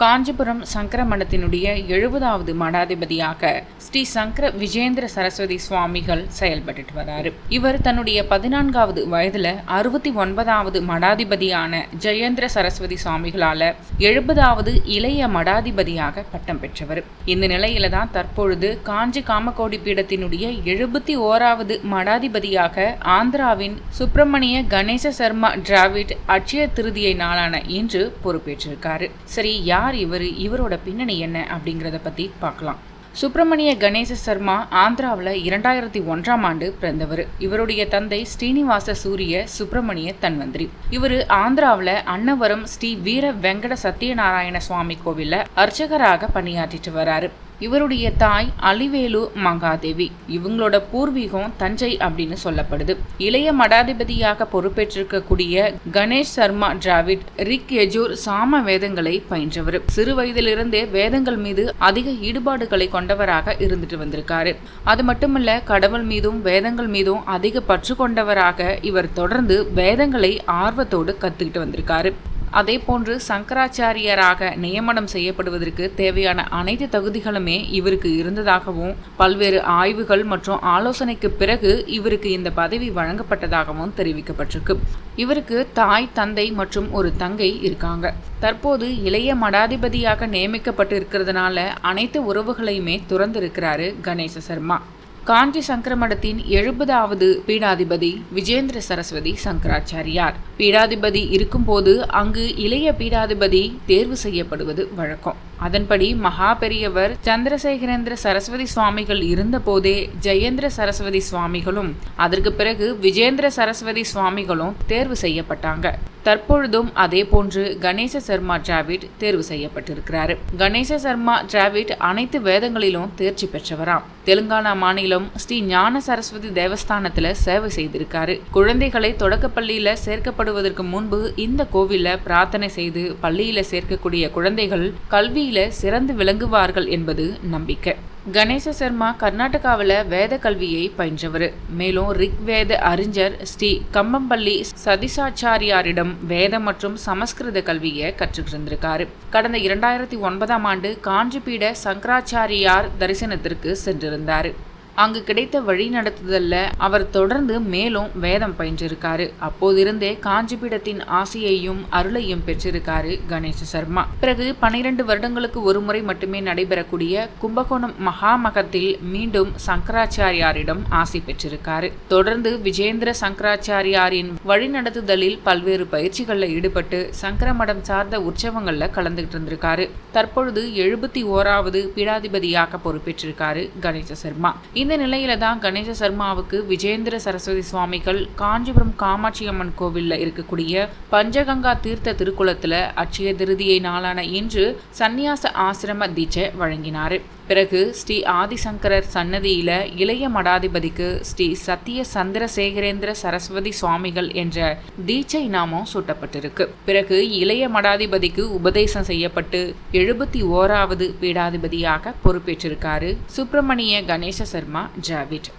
காஞ்சிபுரம் சங்கர மடத்தினுடைய எழுபதாவது மடாதிபதியாக ஸ்ரீ சங்கர விஜேந்திர சரஸ்வதி சுவாமிகள் செயல்பட்டுட்டு வராரு. இவர் தன்னுடைய பதினான்காவது வயதுல அறுபத்தி ஒன்பதாவது மடாதிபதியான ஜெயேந்திர சரஸ்வதி சுவாமிகளால எழுபதாவது இளைய மடாதிபதியாக பட்டம் பெற்றவர். இந்த நிலையில தான் தற்பொழுது காஞ்சி காமகோடி பீடத்தினுடைய எழுபத்தி ஓராவது மடாதிபதியாக ஆந்திராவின் சுப்பிரமணிய கணேச சர்மா டிராவிட் அட்சய திருதியை நாளான இன்று பொறுப்பேற்றிருக்காரு. சரி யார் இவர் இவரோட பின்னணி என்ன அப்படிங்கிறத பற்றி பார்க்கலாம். சுப்பிரமணிய கணேச சர்மா ஆந்திராவில் இரண்டாயிரத்தி ஒன்றாம் ஆண்டு பிறந்தவர். இவருடைய தந்தை ஸ்ரீனிவாச சூரிய சுப்பிரமணிய தன்வந்திரி. இவர் ஆந்திராவில் அன்னவரம் ஸ்ரீ வீர வெங்கட சத்யநாராயண சுவாமி கோவிலில் அர்ச்சகராக பணியாற்றிட்டு வராரு. இவருடைய தாய் அலிவேலு மகாதேவி இவங்களோட பூர்வீகம் தஞ்சை அப்படின்னு சொல்லப்படுது. இளைய மடாதிபதியாக பொறுப்பேற்றிருக்கக்கூடிய கணேஷ் சர்மா டிராவிட் ரிக் எஜூர் சாம வேதங்களை பயின்றவர். சிறு வயதிலிருந்தே வேதங்கள் மீது அதிக ஈடுபாடுகளை கொண்டவராக இருந்துட்டு வந்திருக்காரு. அது மட்டுமல்ல கடவுள் மீதும் வேதங்கள் மீதும் அதிக பற்று கொண்டவராக இவர் தொடர்ந்து வேதங்களை ஆர்வத்தோடு கத்துக்கிட்டு வந்திருக்காரு. அதே போன்று சங்கராச்சாரியராக நியமனம் செய்யப்படுவதற்கு தேவையான அனைத்து தகுதிகளுமே இவருக்கு இருந்ததாகவும் பல்வேறு ஆய்வுகள் மற்றும் ஆலோசனைக்கு பிறகு இவருக்கு இந்த பதவி வழங்கப்பட்டதாகவும் தெரிவிக்கப்பட்டிருக்கு. இவருக்கு தாய் தந்தை மற்றும் ஒரு தங்கை இருக்காங்க. தற்போது இளைய மடாதிபதியாக நியமிக்கப்பட்டு இருக்கிறதுனால அனைத்து உறவுகளையுமே துறந்திருக்கிறாரு கணேச சர்மா. காஞ்சி சங்கரமடத்தின் எழுபதாவது பீடாதிபதி விஜேந்திர சரஸ்வதி சங்கராச்சாரியார். பீடாதிபதி இருக்கும்போது அங்கு இளைய பீடாதிபதி தேர்வு செய்யப்படுவது வழக்கம். அதன்படி மகா பெரியவர் சந்திரசேகரேந்திர சரஸ்வதி சுவாமிகள் இருந்தபோதே ஜெயேந்திர சரஸ்வதி சுவாமிகளும் அதற்கு பிறகு விஜேந்திர சரஸ்வதி சுவாமிகளும் தேர்வு செய்யப்பட்டாங்க. தற்பொழுதும் அதே போன்று கணேச சர்மா டிராவிட் தேர்வு செய்யப்பட்டிருக்கிறாரு. கணேச சர்மா டிராவிட் அனைத்து வேதங்களிலும் தேர்ச்சி பெற்றவராம். தெலுங்கானா மாநிலம் ஸ்ரீ ஞான சரஸ்வதி தேவஸ்தானத்துல சேவை செய்திருக்காரு. குழந்தைகளை தொடக்கப்பள்ளியில சேர்க்கப்படுவதற்கு முன்பு இந்த கோவில்ல பிரார்த்தனை செய்து பள்ளியில சேர்க்கக்கூடிய குழந்தைகள் கல்வியில சிறந்து விளங்குவார்கள் என்பது நம்பிக்கை. கணேச சர்மா கர்நாடகாவில் வேத கல்வியை பயின்றவர். மேலும் ரிக் வேத அறிஞர் ஸ்ரீ கம்பம்பள்ளி சதிசாச்சாரியாரிடம் வேத மற்றும் சமஸ்கிருத கல்வியை கற்றுக்கிருந்திருக்காரு. கடந்த இரண்டாயிரத்தி ஒன்பதாம் ஆண்டு காஞ்சிபீட சங்கராச்சாரியார் தரிசனத்திற்கு சென்றிருந்தார். அங்கு கிடைத்த வழி நடத்துதல்ல. அவர் தொடர்ந்து மேலும் வேதம் பயின்றிருக்காரு. அப்போதிருந்தே காஞ்சிபீடத்தின் ஆசையையும் அருளையும் பெற்றிருக்காரு கணேச சர்மா. பிறகு பனிரெண்டு வருடங்களுக்கு ஒரு முறை மட்டுமே நடைபெறக்கூடிய கும்பகோணம் மகாமகத்தில் மீண்டும் சங்கராச்சாரியாரிடம் ஆசை பெற்றிருக்காரு. தொடர்ந்து விஜேந்திர சங்கராச்சாரியாரின் வழிநடத்துதலில் பல்வேறு பயிற்சிகளில் ஈடுபட்டு சங்கரமடம் சார்ந்த உற்சவங்கள்ல கலந்துகிட்டு இருந்திருக்காரு. தற்பொழுது எழுபத்தி ஓராவது பீடாதிபதியாக பொறுப்பேற்றிருக்காரு கணேச சர்மா. இந்த நிலையில தான் கணேச சர்மாவுக்கு விஜேந்திர சரஸ்வதி சுவாமிகள் காஞ்சிபுரம் காமாட்சி அம்மன் கோவிலில் இருக்கக்கூடிய பஞ்சகங்கா தீர்த்த திருக்குளத்தில் அட்சய திருதியை நாளான இன்று சந்நியாச ஆசிரம தீட்சை வழங்கினார். பிறகு ஸ்ரீ ஆதிசங்கரர் சன்னதியில இளைய மடாதிபதிக்கு ஸ்ரீ சத்திய சந்திரசேகரேந்திர சரஸ்வதி சுவாமிகள் என்ற தீட்சை நாமம் சூட்டப்பட்டிருக்கு. பிறகு இளைய மடாதிபதிக்கு உபதேசம் செய்யப்பட்டு எழுபத்தி ஓராவது பீடாதிபதியாக பொறுப்பேற்றிருக்காரு சுப்பிரமணிய கணேச சர்மா. જાવીટ